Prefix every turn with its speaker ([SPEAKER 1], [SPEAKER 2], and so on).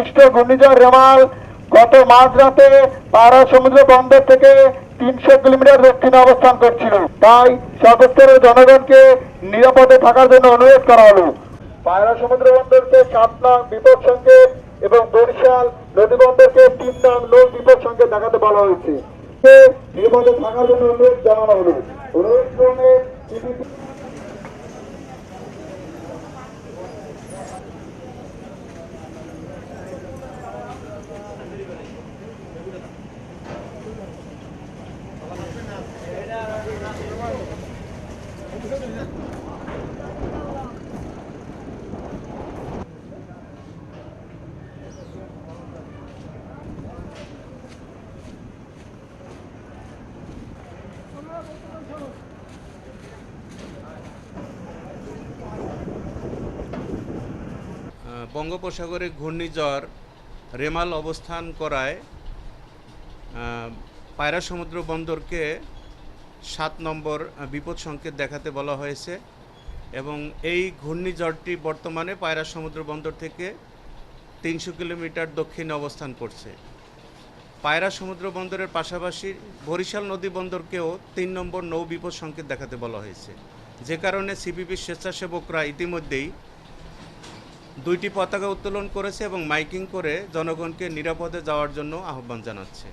[SPEAKER 1] বিশিষ্ট ঘূর্ণিঝড় রেমাল গত মাঝরাতে পাড়া সমুদ্র বন্দর থেকে তিনশো কিলোমিটার দক্ষিণে অবস্থান করছিল। তাই সর্বস্তরের জনগণকে নিরাপদে থাকার জন্য অনুরোধ করা হলো। পায়রা সমুদ্র বন্দরকে সাত নং বিপদ সংকেত এবং বরিশাল নদী বন্দরকে তিন নং লোক বিপদ সংকেত দেখাতে বলা হয়েছে। নিরাপদে থাকার জন্য অনুরোধ জানানো হলো। অনুরোধ
[SPEAKER 2] বঙ্গোপসাগরে ঘূর্ণিঝড়, রেমাল অবস্থান করায় পায়রা সমুদ্র বন্দরকে সাত নম্বর বিপদ সংকেত দেখাতে বলা হয়েছে এবং এই ঘূর্ণিঝড়টি বর্তমানে পায়রা সমুদ্র বন্দর থেকে তিনশো কিলোমিটার দক্ষিণে অবস্থান করছে। পায়রা সমুদ্র বন্দরের পাশাপাশি বরিশাল নদী বন্দরকেও তিন নম্বর নৌ বিপদ সংকেত দেখাতে বলা হয়েছে। যে কারণে সিপিবির স্বেচ্ছাসেবকরা ইতিমধ্যেই দুইটি পতাকা উত্তোলন করেছে এবং মাইকিং করে জনগণকে নিরাপদে যাওয়ার জন্য আহ্বান জানাচ্ছে।